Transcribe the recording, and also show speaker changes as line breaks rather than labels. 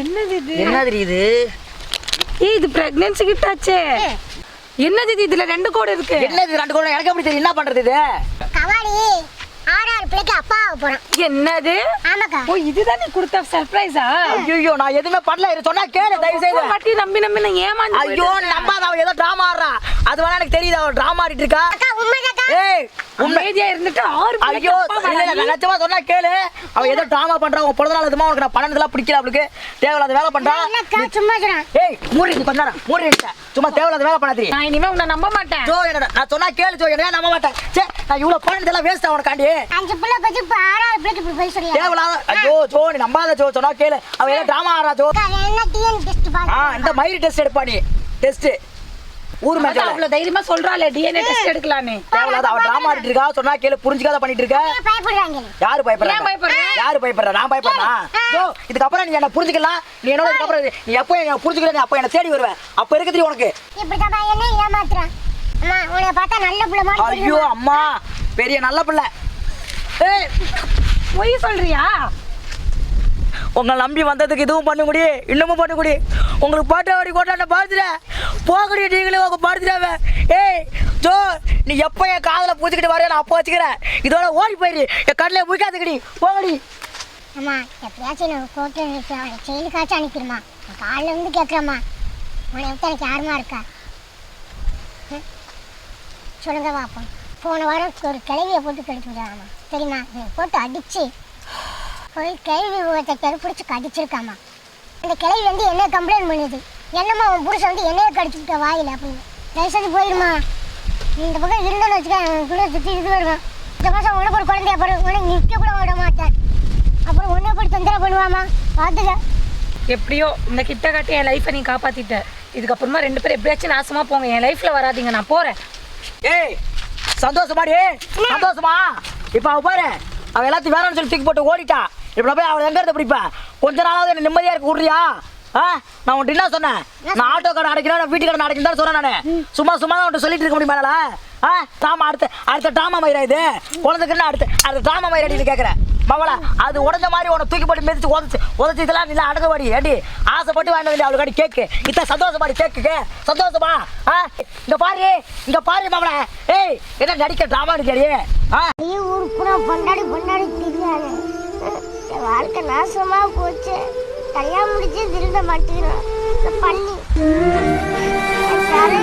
என்னது இது?
என்னது இது?
ஏய் இது பிரெக்னன்சி கிட்ட ஆச்சே. என்னது இது? இதுல ரெண்டு கோடு இருக்கு.
என்னது ரெண்டு கூட எனக்கு எப்படி தெரியும்? என்ன பண்றது இது?
கவாலி ஆறாறு பிள்ளைக்கு அப்பா ஆக போறான்.
என்னது?
ஆமாக்கா.
ஓ இதுதான் நீ கொடுத்த சர்ப்ரைஸா
ஐயோ நான் எதுவுமே பண்ணல. இது சொன்னா கேளு தயவு செய்து.
வாட்டி நம்பி நம்பி நான் ஏமாந்து
ஐயோ நம்பாத அவ ஏதோ டிராமா ஆடுறா. அது வேணா எனக்கு தெரியுது அவ டிராமா ஆடிட்டு இருக்கா.
அமைதியா இருந்துட்டு ஆறு
ஐயோ நிஜமா சொன்னா கேளு. அவ ஏதோ டிராமா பண்றா உன் பிறந்த நாள் எதுமா உனக்கு நான் பன்னெண்டுலாம் பிடிக்கல அவளுக்கு. தேவையில்லாத வேலை பண்றா.
சும்மா
ஏய் மூடி நீ கொஞ்ச நேரம். மூடி. சும்மா தேவையில்லாத வேலை பண்ணாதீ.
நான் இனிமே உன்னை நம்ப மாட்டேன்.
ஜோ என்னடா நான் சொன்னா கேளு ஜோ என்ன நம்ப மாட்டேன். சே நான் இவ்வளவு பண்ணதெல்லாம் வேஸ்ட் உனக்காண்டி.
அஞ்சு பிள்ளை பத்தி ஆறாறு பிள்ளைக்கு இப்படி போய் சொல்லியா
தேவையில்லாத ஐயோ ஜோ நீ நம்பாத ஜோ சொன்னா கேளு. அவ ஏதோ டிராமா ஜோ. இந்த மயிறு டெஸ்ட் எடுப்பா நீ. டெஸ்ட் ஊர் மேட்ச்ல
அவ்வளவு தைரியமா சொல்றாளே டிஎன்ஏ டெஸ்ட் எடுக்கலான்னு.
தேவையில்லாத அவ டிராமா ஆடிட்டு இருக்கா? சொன்னா கேளு புரிஞ்சுக்காத பண்ணிட்டு இருக்க
பயப்படுறாங்க?
யாரு பயப்படுறா? யாரு பயப்படுறா? நான் பயப்படுறா ஜோ இதுக்கப்புறம் நீ என்ன புரிஞ்சுக்கலாம். நீ என்னோட இதுக்கப்புறம் நீ எப்போ என்ன புரிஞ்சுக்கல நீ அப்போ என்ன தேடி வருவேன் அப்ப இருக்க தெரியும் உனக்கு.
இப்படிதான் என்ன ஏமாத்துறான். அம்மா உன்னை பார்த்தா நல்ல பிள்ளை மாதிரி
ஐயோ? அம்மா. பெரிய நல்ல பிள்ளை. ஏய்
பொய் சொல்றியா?
உங்களை நம்பி வந்ததுக்கு இதுவும் பண்ண இன்னமும் பண்ண உங்களுக்கு பாட்டு வாடி கொண்டாட பாடுத்துட போகடி நீங்களே உங்க பாடுத்துடாவ ஏய் ஜோ நீ எப்போ என் காதில் பூச்சிக்கிட்டு வரையோ நான் அப்போ வச்சுக்கிறேன். இதோட ஓடி போயிரு. என் கண்ணில் முழிக்காதுக்கடி போகடி.
அம்மா எப்படியாச்சும் நான் கோர்ட்டு செயலுக்காச்சும் அனுப்பிடுமா. நான் காலில் இருந்து கேட்குறேம்மா உன்னை விட்டு எனக்கு யாருமா இருக்கா? சொல்லுங்க பார்ப்போம் போன வாரம் ஒரு கிழவியை போட்டு கழிச்சு விடுறாமா சரிம்மா போட்டு அடிச்சு போய் கிழவி ஒருத்த கருப்பிடிச்சு கடிச்சிருக்காமா? அந்த கிழவி வந்து என்ன கம்ப்ளைண்ட் பண்ணுது. என்னம்மா உன் புருஷன் வந்து என்னைய கடிச்சு விட்ட வாயில் அப்படின்னு. தயவுசெய்து போயிடுமா இந்த பக்கம் இருந்தோன்னு வச்சுக்க கூட சுற்றி இது வருவேன். இந்த மாதம் உனக்கு ஒரு குழந்தைய பிறகு உனக்கு நிற்க கூட விட மாட்டேன். அப்புறம் உன்னை போய் தொந்தரவு பண்ணுவாமா? பார்த்துக்க.
எப்படியோ இந்த கிட்ட காட்டி என் லைஃப்பை நீ காப்பாத்திட்ட. இதுக்கப்புறமா ரெண்டு பேரும் எப்படியாச்சும் நாசமா போங்க. என் லைஃப்ல வராதீங்க நான் போறேன்.
ஏய் சந்தோஷமாடி சந்தோஷமா? இப்போ அவ பாரு அவ எல்லாத்தையும் வேணும்னு சொல்லி தூக்கி போட்டு ஓடிட்டா. இப்போ போய் அவளை எங்க இருந்து பிடிப்பேன்? கொஞ்ச நாளாவது என்ன நிம்மதியா இருக்க விட்றியா? ஆ? நான் உன்ட்டு என்ன சொன்னேன்? நான் ஆட்டோ கடை அடைக்கிறேன் நான் வீட்டு கடை அடைக்கிறேன் தான் சொன்னேன் நான். சும்மா சும்மா தான் உன்ட்டு சொல்லிட்டு இருக்க முடியுமா ஆ? டாமா அடுத்த அடுத்த டாமா மயிரா இது? குழந்தைக்குன்னு அடுத்த? அடுத்த டாமா மயிராடி கேட்குறேன் மவளா அது உடஞ்ச மாதிரி உன தூக்கி போட்டு மிதிச்சு உதச்சு உதச்சு இதெல்லாம் இல்லை அடங்கவாடி ஏடி ஆசைப்பட்டு வாங்கிட்டு வந்து அவளுக்காடி கேக்கு? இத்த சந்தோஷமாடி கேக்கு சந்தோஷமா? ஆ? இங்க பாரு இங்க பாரு மவளா ஏய் என்ன நடிக்க ட்ராமா நடிக்காடி ஆ?
நீ பொண்டாடி பொண்டாடி திரியானு என் வாழ்க்கை நாசமா போச்சு. கல்யாணம் முடிச்சு திருந்த மாட்டேங்கிறோம். பண்ணி தலை